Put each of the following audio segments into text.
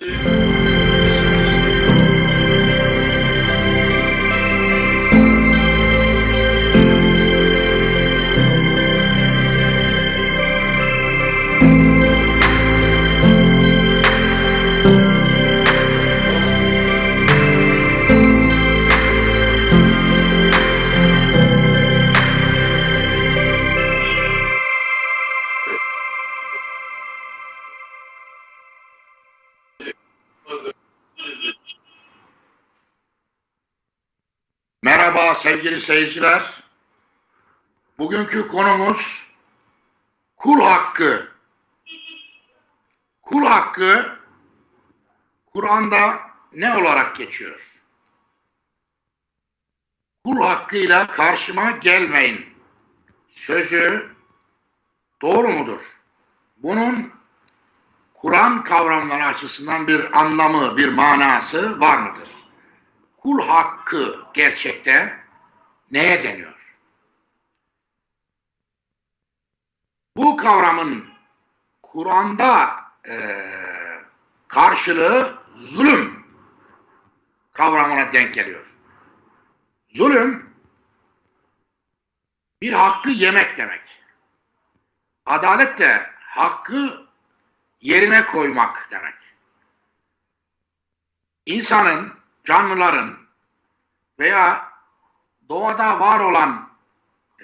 Yeah. Sevgili seyirciler. Bugünkü konumuz kul hakkı. Kul hakkı Kur'an'da ne olarak geçiyor? Kul hakkıyla karşıma gelmeyin. Sözü doğru mudur? Bunun Kur'an kavramları açısından bir anlamı, bir manası var mıdır? kul hakkı gerçekte neye deniyor? Bu kavramın Kur'an'da e, karşılığı zulüm kavramına denk geliyor. Zulüm bir hakkı yemek demek. Adalet de hakkı yerine koymak demek. İnsanın canlıların veya doğada var olan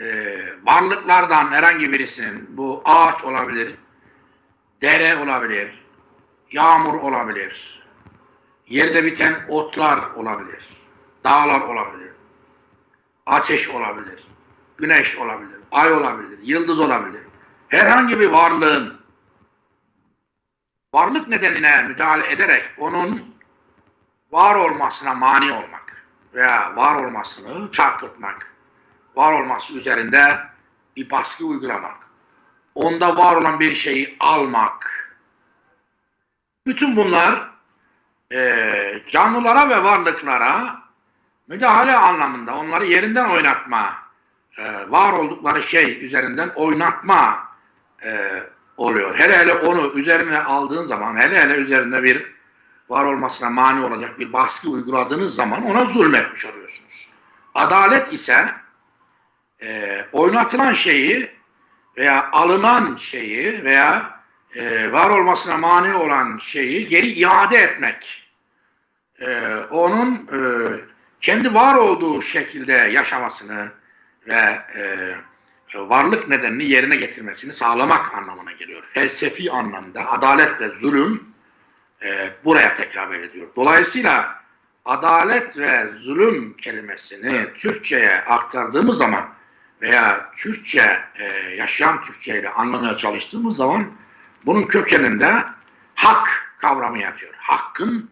e, varlıklardan herhangi birisinin bu ağaç olabilir, dere olabilir, yağmur olabilir, yerde biten otlar olabilir, dağlar olabilir, ateş olabilir, güneş olabilir, ay olabilir, yıldız olabilir. Herhangi bir varlığın varlık nedenine müdahale ederek onun var olmasına mani olmak veya var olmasını çarpıtmak, var olması üzerinde bir baskı uygulamak, onda var olan bir şeyi almak. Bütün bunlar e, canlılara ve varlıklara müdahale anlamında onları yerinden oynatma, e, var oldukları şey üzerinden oynatma e, oluyor. Hele hele onu üzerine aldığın zaman, hele hele üzerinde bir var olmasına mani olacak bir baskı uyguladığınız zaman ona zulmetmiş oluyorsunuz. Adalet ise e, oynatılan şeyi veya alınan şeyi veya e, var olmasına mani olan şeyi geri iade etmek. E, onun e, kendi var olduğu şekilde yaşamasını ve e, varlık nedenini yerine getirmesini sağlamak anlamına geliyor. Felsefi anlamda adalet ve zulüm e, buraya tekabül ediyor. Dolayısıyla adalet ve zulüm kelimesini Türkçe'ye aktardığımız zaman veya Türkçe, e, yaşayan Türkçe ile anlamaya çalıştığımız zaman bunun kökeninde hak kavramı yatıyor. Hakkın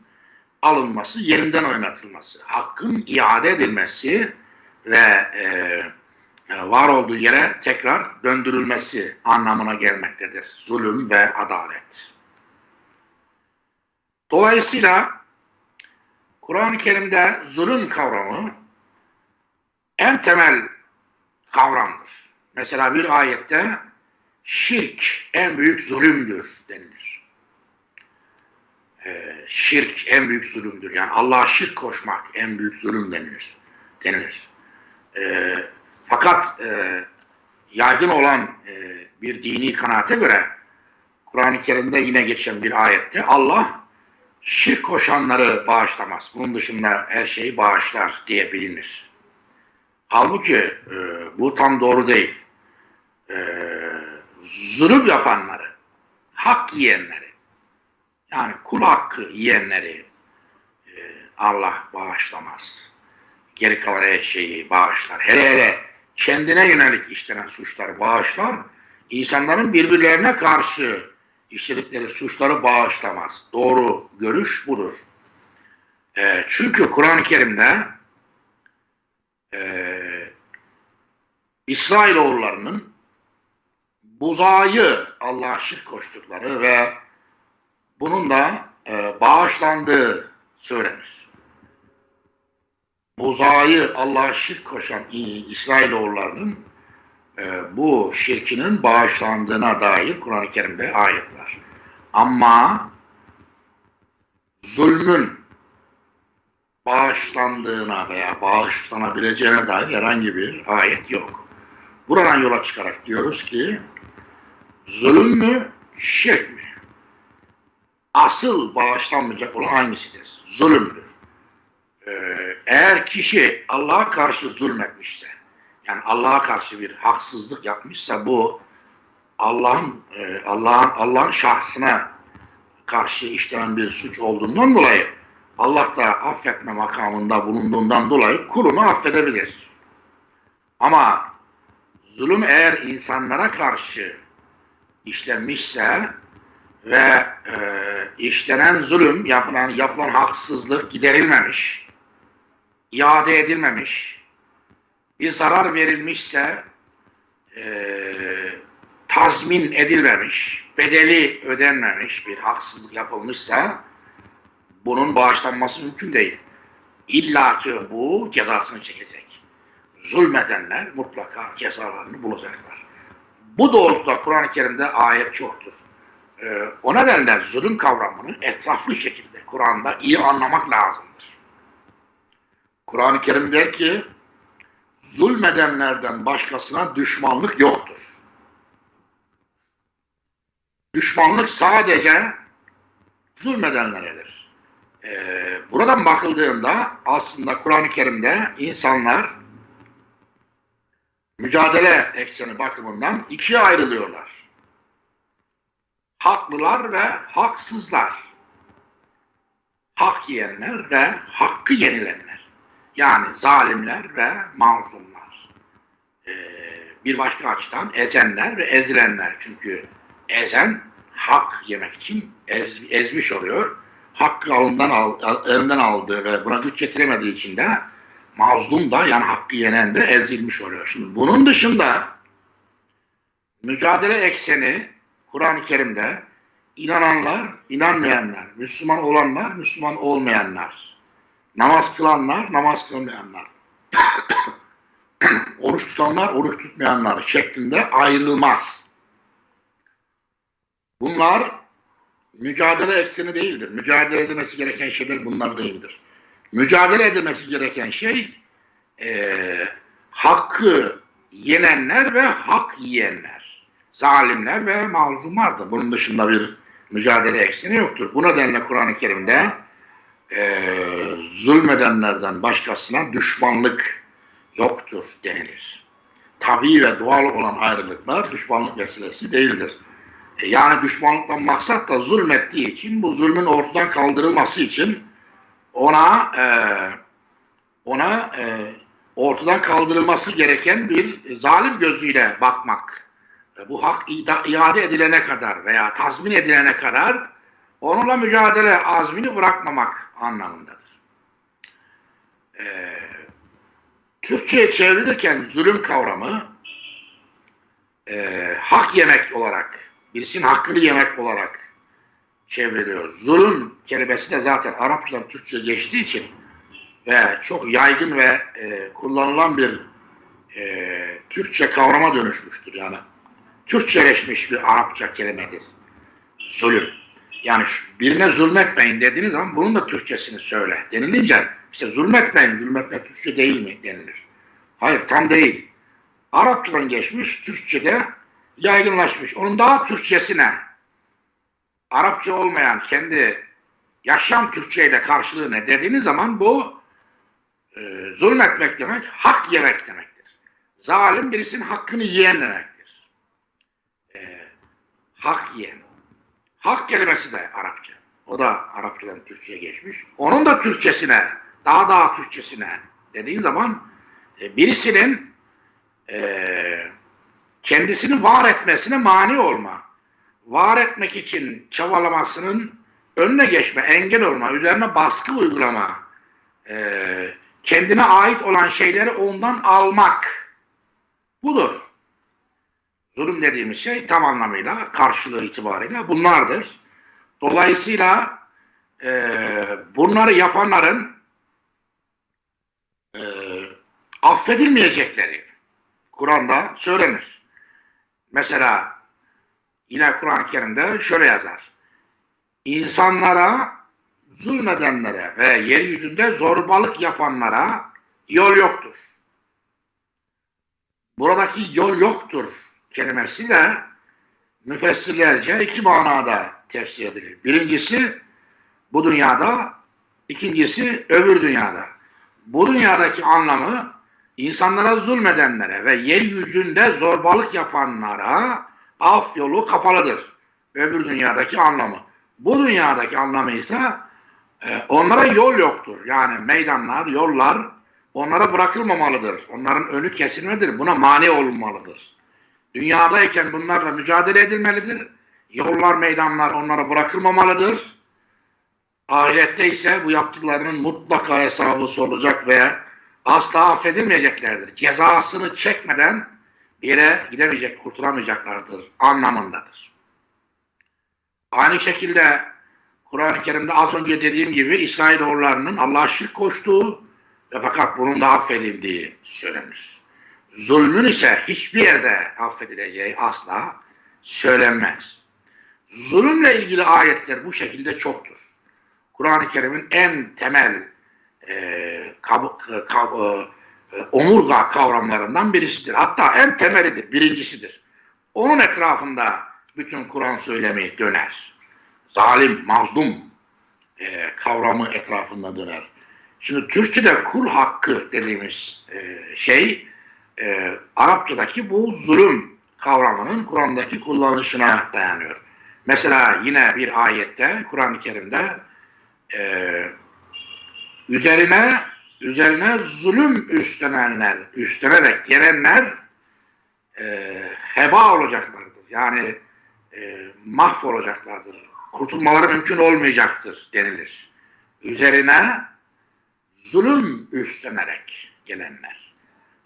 alınması, yerinden oynatılması, hakkın iade edilmesi ve e, e var olduğu yere tekrar döndürülmesi anlamına gelmektedir. Zulüm ve adalet. Dolayısıyla Kur'an-ı Kerim'de zulüm kavramı en temel kavramdır. Mesela bir ayette şirk en büyük zulümdür denilir. Ee, şirk en büyük zulümdür. Yani Allah'a şirk koşmak en büyük zulüm denilir. denilir. Ee, fakat e, yaygın olan e, bir dini kanaate göre Kur'an-ı Kerim'de yine geçen bir ayette Allah şirk koşanları bağışlamaz. Bunun dışında her şeyi bağışlar diye bilinir. Halbuki e, bu tam doğru değil. E, zulüm yapanları, hak yiyenleri, yani kul hakkı yiyenleri e, Allah bağışlamaz. Geri kalan her şeyi bağışlar. Hele hele kendine yönelik işlenen suçları bağışlar. İnsanların birbirlerine karşı işledikleri suçları bağışlamaz. Doğru görüş budur. E, çünkü Kur'an-ı Kerim'de e, İsrailoğullarının buzayı Allah'a şirk koştukları ve bunun da e, bağışlandığı söylenir. Buzayı Allah'a şirk koşan İsrailoğullarının e, bu şirkinin bağışlandığına dair Kur'an-ı Kerim'de ayet var. Ama zulmün bağışlandığına veya bağışlanabileceğine dair herhangi bir ayet yok. Buradan yola çıkarak diyoruz ki zulüm mü, şirk mi? Asıl bağışlanmayacak olan hangisidir? Zulümdür. Ee, eğer kişi Allah'a karşı zulmetmişse, yani Allah'a karşı bir haksızlık yapmışsa bu Allah'ın e, Allah'ın Allah'ın şahsına karşı işlenen bir suç olduğundan dolayı Allah da affetme makamında bulunduğundan dolayı kulunu affedebilir. Ama zulüm eğer insanlara karşı işlenmişse ve e, işlenen zulüm, yapılan, yapılan haksızlık giderilmemiş, iade edilmemiş, bir zarar verilmişse e, tazmin edilmemiş, bedeli ödenmemiş bir haksızlık yapılmışsa bunun bağışlanması mümkün değil. İlla ki bu cezasını çekecek. Zulmedenler mutlaka cezalarını bulacaklar. Bu doğrultuda Kur'an-ı Kerim'de ayet çoktur. Ee, o nedenle zulüm kavramını etraflı şekilde Kur'an'da iyi anlamak lazımdır. Kur'an-ı Kerim der ki zulmedenlerden başkasına düşmanlık yoktur. Düşmanlık sadece zulmedenleredir. Ee, buradan bakıldığında aslında Kur'an-ı Kerim'de insanlar mücadele ekseni bakımından ikiye ayrılıyorlar. Haklılar ve haksızlar. Hak yiyenler ve hakkı yenilenler. Yani zalimler ve mazlumlar. Ee, bir başka açıdan ezenler ve ezilenler. Çünkü ezen hak yemek için ez, ezmiş oluyor. Hakkı alından al, elinden aldığı ve buna güç getiremediği için de mazlum da yani hakkı yenen de ezilmiş oluyor. Şimdi bunun dışında mücadele ekseni Kur'an-ı Kerim'de inananlar, inanmayanlar, Müslüman olanlar, Müslüman olmayanlar, namaz kılanlar, namaz kılmayanlar, oruç tutanlar, oruç tutmayanlar şeklinde ayrılmaz. Bunlar mücadele ekseni değildir. Mücadele edilmesi gereken şeyler bunlar değildir. Mücadele edilmesi gereken şey e, hakkı yenenler ve hak yiyenler. Zalimler ve mazlumlardır. Bunun dışında bir mücadele ekseni yoktur. Bu nedenle Kur'an-ı Kerim'de e, zulmedenlerden başkasına düşmanlık yoktur denilir. Tabii ve doğal olan ayrılıklar düşmanlık vesilesi değildir. E, yani düşmanlıktan maksat da zulmettiği için bu zulmün ortadan kaldırılması için ona e, ona e, ortadan kaldırılması gereken bir zalim gözüyle bakmak. E, bu hak iade edilene kadar veya tazmin edilene kadar onunla mücadele azmini bırakmamak anlamındadır. E, Türkçe'ye çevrilirken zulüm kavramı e, hak yemek olarak birisinin hakkını yemek olarak çevriliyor. Zulüm kelimesi de zaten Arapçadan Türkçe geçtiği için ve çok yaygın ve e, kullanılan bir e, Türkçe kavrama dönüşmüştür. Yani Türkçeleşmiş bir Arapça kelimedir. Zulüm. Yani birine zulmetmeyin dediğiniz zaman bunun da Türkçesini söyle. Denilince işte zulmetmeyin, zulmetme Türkçe değil mi denilir. Hayır tam değil. Arapçadan geçmiş, Türkçe'de yaygınlaşmış. Onun daha Türkçesine Arapça olmayan kendi yaşam Türkçe ile karşılığı ne dediğiniz zaman bu e, zulmetmek demek, hak yemek demektir. Zalim birisinin hakkını yiyen demektir. E, hak yiyen. Hak kelimesi de Arapça. O da Arapçadan Türkçe'ye geçmiş. Onun da Türkçesine, daha daha Türkçesine dediğim zaman e, birisinin e, kendisini var etmesine mani olma, var etmek için çabalamasının önüne geçme, engel olma, üzerine baskı uygulama, e, kendine ait olan şeyleri ondan almak budur. Zulüm dediğimiz şey tam anlamıyla karşılığı itibariyle bunlardır. Dolayısıyla e, bunları yapanların e, affedilmeyecekleri Kur'an'da söylenir. Mesela yine Kur'an-ı Kerim'de şöyle yazar. İnsanlara zulmedenlere ve yeryüzünde zorbalık yapanlara yol yoktur. Buradaki yol yoktur kelimesi de müfessirlerce iki manada tefsir edilir. Birincisi bu dünyada, ikincisi öbür dünyada. Bu dünyadaki anlamı insanlara zulmedenlere ve yeryüzünde zorbalık yapanlara af yolu kapalıdır. Öbür dünyadaki anlamı. Bu dünyadaki anlamı ise e, onlara yol yoktur. Yani meydanlar, yollar onlara bırakılmamalıdır. Onların önü kesilmedir. Buna mani olunmalıdır. Dünyadayken bunlarla mücadele edilmelidir. Yollar, meydanlar onlara bırakılmamalıdır. Ahirette ise bu yaptıklarının mutlaka hesabı sorulacak ve asla affedilmeyeceklerdir. Cezasını çekmeden bir yere gidemeyecek, kurtulamayacaklardır anlamındadır. Aynı şekilde Kur'an-ı Kerim'de az önce dediğim gibi İsrailoğullarının Allah'a şirk koştuğu ve fakat bunun da affedildiği söylenir. Zulmün ise hiçbir yerde affedileceği asla söylenmez. Zulümle ilgili ayetler bu şekilde çoktur. Kur'an-ı Kerim'in en temel e, kab, kab, e, omurga kavramlarından birisidir. Hatta en temelidir, birincisidir. Onun etrafında bütün Kur'an söylemi döner. Zalim, mazlum e, kavramı etrafında döner. Şimdi Türkçe'de kul hakkı dediğimiz e, şey e, Arapçadaki bu zulüm kavramının Kur'an'daki kullanışına dayanıyor. Mesela yine bir ayette Kur'an-ı Kerim'de e, üzerine üzerine zulüm üstlenenler, üstlenerek gelenler e, heba olacaklardır. Yani e, mahvolacaklardır. Kurtulmaları mümkün olmayacaktır denilir. Üzerine zulüm üstlenerek gelenler.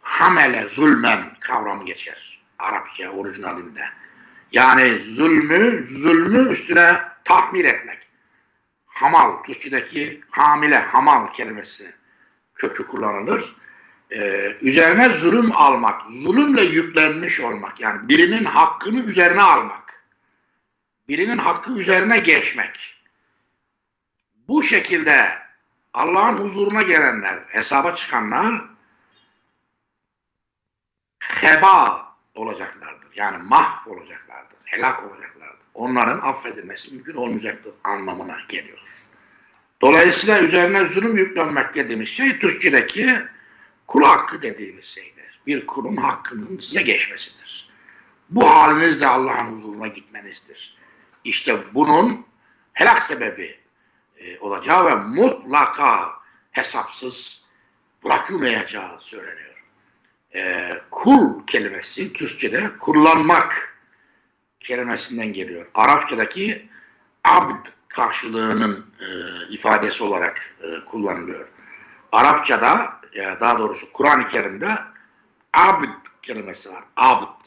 Hamele zulmen kavramı geçer. Arapça orijinalinde. Yani zulmü, zulmü üstüne tahmil etmek. Hamal, Türkçedeki hamile, hamal kelimesi kökü kullanılır. Ee, üzerine zulüm almak, zulümle yüklenmiş olmak. Yani birinin hakkını üzerine almak. Birinin hakkı üzerine geçmek. Bu şekilde Allah'ın huzuruna gelenler, hesaba çıkanlar heba olacaklardır. Yani mahv olacaklardır, helak olacaklardır. Onların affedilmesi mümkün olmayacaktır anlamına geliyor. Dolayısıyla üzerine zulüm yüklenmek dediğimiz şey Türkçedeki kul hakkı dediğimiz şeydir. Bir kulun hakkının size geçmesidir. Bu halinizle Allah'ın huzuruna gitmenizdir. İşte bunun helak sebebi e, olacağı ve mutlaka hesapsız bırakılmayacağı söyleniyor. E, kul kelimesi Türkçe'de kullanmak kelimesinden geliyor. Arapçadaki abd karşılığının e, ifadesi olarak e, kullanılıyor. Arapçada ya daha doğrusu Kur'an-ı Kerim'de abd kelimesi var. Abd.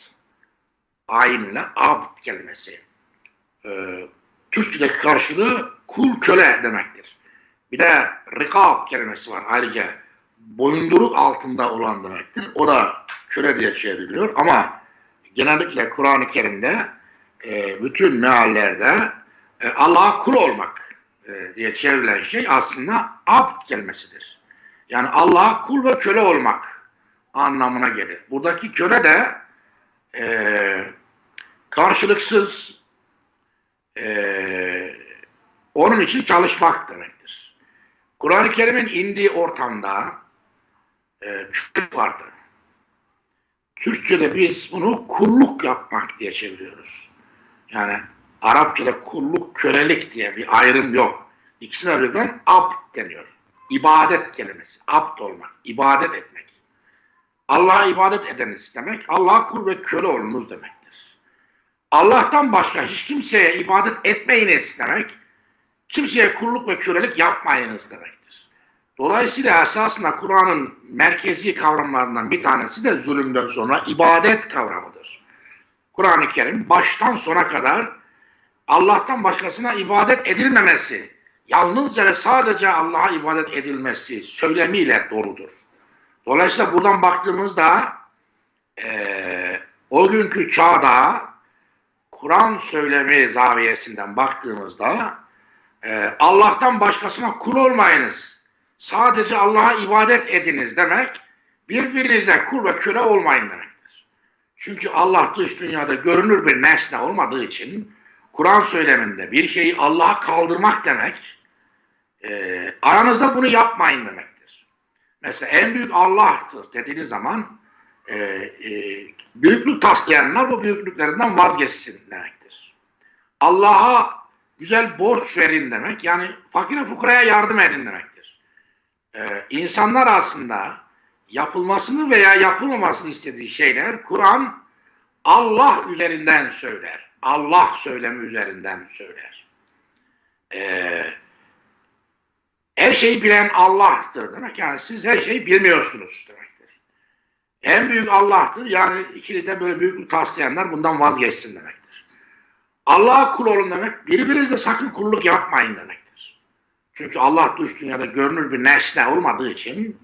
Aynı abd kelimesi. E, Türkçedeki karşılığı kul köle demektir. Bir de rikab kelimesi var. Ayrıca boyunduruk altında olan demektir. O da köle diye çevriliyor ama genellikle Kur'an-ı Kerim'de e, bütün meallerde e, Allah'a kul olmak e, diye çevrilen şey aslında abd kelimesidir. Yani Allah'a kul ve köle olmak anlamına gelir. Buradaki köle de e, karşılıksız e, onun için çalışmak demektir. Kur'an-ı Kerim'in indiği ortamda e, köle vardı. Türkçe'de biz bunu kulluk yapmak diye çeviriyoruz. Yani Arapçada kulluk, kölelik diye bir ayrım yok. İkisine birden abd deniyor. İbadet kelimesi. Abd olmak, ibadet etmek. Allah'a ibadet edeniz demek, Allah'a kul ve köle olunuz demektir. Allah'tan başka hiç kimseye ibadet etmeyiniz demek, kimseye kulluk ve kölelik yapmayınız demektir. Dolayısıyla esasında Kur'an'ın merkezi kavramlarından bir tanesi de zulümden sonra ibadet kavramıdır. Kur'an-ı Kerim baştan sona kadar Allah'tan başkasına ibadet edilmemesi, yalnızca ve sadece Allah'a ibadet edilmesi söylemiyle doludur. Dolayısıyla buradan baktığımızda e, o günkü çağda Kur'an söylemi zaviyesinden baktığımızda e, Allah'tan başkasına kul olmayınız. Sadece Allah'a ibadet ediniz demek birbirinizle kul ve köle olmayın demektir. Çünkü Allah dış dünyada görünür bir nesne olmadığı için Kur'an söyleminde bir şeyi Allah'a kaldırmak demek e, aranızda bunu yapmayın demektir. Mesela en büyük Allah'tır dediğiniz zaman e, e, büyüklük taslayanlar bu büyüklüklerinden vazgeçsin demektir. Allah'a güzel borç verin demek yani fakire fukaraya yardım edin demektir. E, insanlar aslında yapılmasını veya yapılmamasını istediği şeyler Kur'an Allah üzerinden söyler. Allah söylemi üzerinden söyler. Eee her şeyi bilen Allah'tır demek. Yani siz her şeyi bilmiyorsunuz demektir. En büyük Allah'tır. Yani ikili böyle büyüklük taslayanlar bundan vazgeçsin demektir. Allah'a kul olun demek birbirinize sakın kulluk yapmayın demektir. Çünkü Allah dış dünyada görünür bir nesne olmadığı için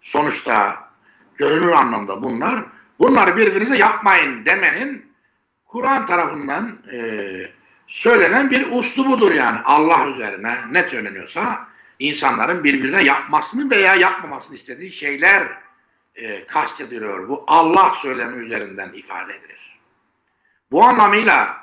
sonuçta görünür anlamda bunlar bunları birbirinize yapmayın demenin Kur'an tarafından e, söylenen bir uslubudur yani Allah üzerine ne söyleniyorsa insanların birbirine yapmasını veya yapmamasını istediği şeyler e, kastediliyor. Bu Allah söylemi üzerinden ifade edilir. Bu anlamıyla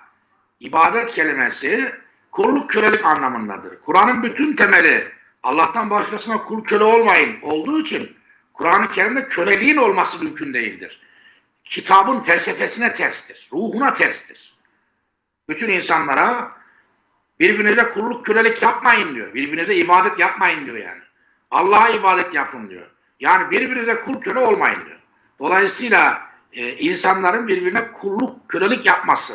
ibadet kelimesi kulluk kölelik anlamındadır. Kur'an'ın bütün temeli Allah'tan başkasına kul köle olmayın olduğu için Kur'an-ı Kerim'de köleliğin olması mümkün değildir. Kitabın felsefesine terstir, ruhuna terstir. Bütün insanlara Birbirinize kulluk kölelik yapmayın diyor. Birbirinize ibadet yapmayın diyor yani. Allah'a ibadet yapın diyor. Yani birbirinize kul köle olmayın diyor. Dolayısıyla e, insanların birbirine kulluk kölelik yapması,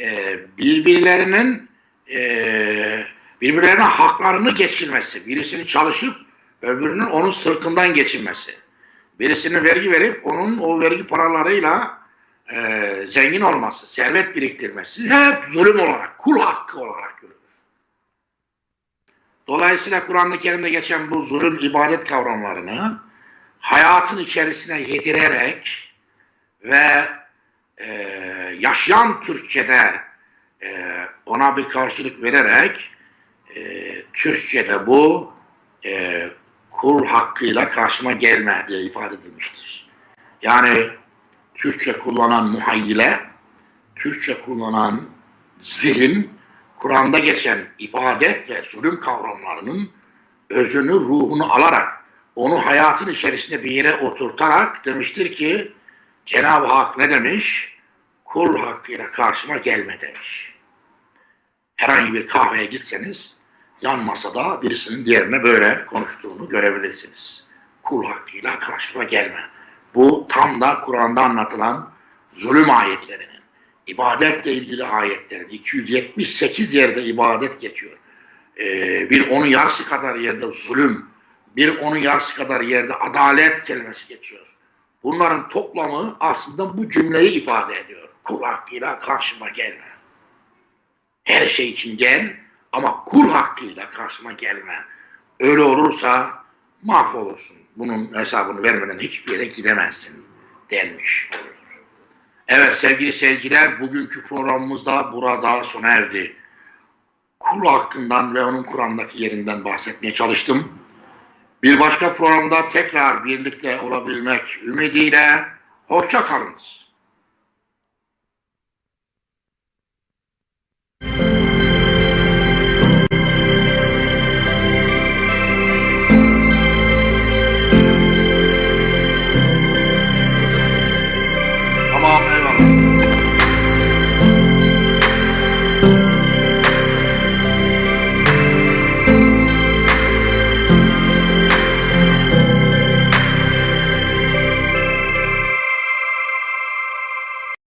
e, birbirlerinin e, birbirlerine haklarını geçirmesi, birisini çalışıp öbürünün onun sırtından geçirmesi, birisinin vergi verip onun o vergi paralarıyla e, zengin olması, servet biriktirmesi hep zulüm olarak, kul hakkı olarak görülür. Dolayısıyla Kur'an-ı Kerim'de geçen bu zulüm ibadet kavramlarını hayatın içerisine yedirerek ve e, yaşayan Türkçe'de e, ona bir karşılık vererek e, Türkçe'de bu e, kul hakkıyla karşıma gelme diye ifade edilmiştir. Yani Türkçe kullanan muhayyile, Türkçe kullanan zihin, Kur'an'da geçen ibadet ve zulüm kavramlarının özünü, ruhunu alarak, onu hayatın içerisinde bir yere oturtarak demiştir ki, Cenab-ı Hak ne demiş? Kul hakkıyla karşıma gelme demiş. Herhangi bir kahveye gitseniz, yan masada birisinin diğerine böyle konuştuğunu görebilirsiniz. Kul hakkıyla karşıma gelme. Bu tam da Kur'an'da anlatılan zulüm ayetlerinin, ibadetle ilgili ayetlerin 278 yerde ibadet geçiyor. Ee, bir onun yarısı kadar yerde zulüm, bir onun yarısı kadar yerde adalet kelimesi geçiyor. Bunların toplamı aslında bu cümleyi ifade ediyor. Kul hakkıyla karşıma gelme. Her şey için gel ama kul hakkıyla karşıma gelme. Öyle olursa mahvolursun. Bunun hesabını vermeden hiçbir yere gidemezsin denmiş. Evet sevgili seyirciler bugünkü programımız da burada sona erdi. Kul hakkından ve onun Kur'an'daki yerinden bahsetmeye çalıştım. Bir başka programda tekrar birlikte olabilmek ümidiyle hoşça kalınız.